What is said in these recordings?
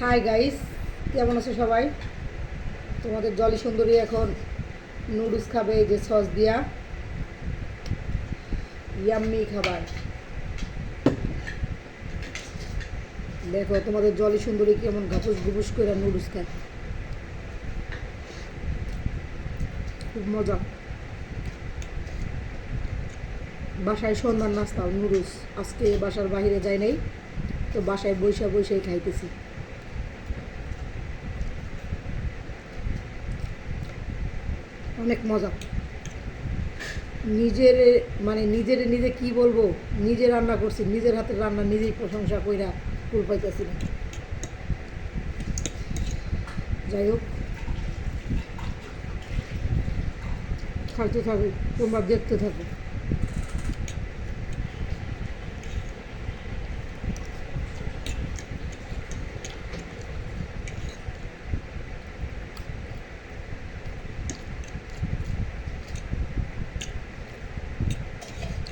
Hi guys কেমন আছো সবাই? তোমাদের জলি সুন্দরী এখন নুডলস খাবে যে সস দিয়া। ইয়াম্মি খাবার। দেখো, তোমাদের জলি সুন্দরী কেমন ঘাপুস ঘুপুস করে নুডলস খায়। খুব মজা। বাসায় সন্ধ্যার নাস্তা নুডলস আজকে বাসার বাইরে যাই নাই, তো বাসায় বৈশা বৈশাই খাইতেছি। অনেক মজা। নিজের মানে নিজের নিজে কি বলব, নিজে রান্না করছি, নিজের হাতের রান্না নিজেই প্রশংসা কইরা ফুল পাইতেছি না। যাই হোক। খাইতে থাকুক তোমরা দেখতে থাকো।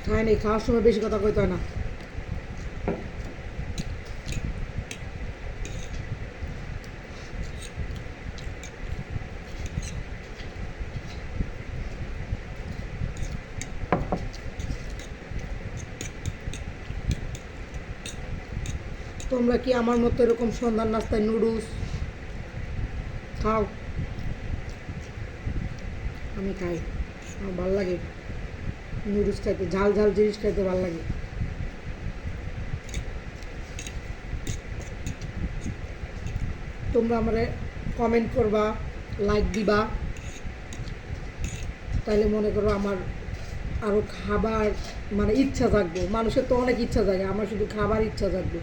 খায় নেই খাওয়ার সময় বেশি কথা কইতে হয় না। তোমরা কি আমার মতো এরকম সন্ধ্যার নাস্তায় নুডলস খাও? আমি খাই, আমার ভালো লাগে। নুডলস খাইতে, ঝাল ঝাল জিনিস খাইতে ভালো লাগে। তোমরা আমার কমেন্ট করবা লাইক দিবা। তাহলে মনে করো আমার আরও খাবার মানে ইচ্ছা জাগবে। মানুষের তো অনেক ইচ্ছা জাগে, আমার শুধু খাবার ইচ্ছা জাগবে।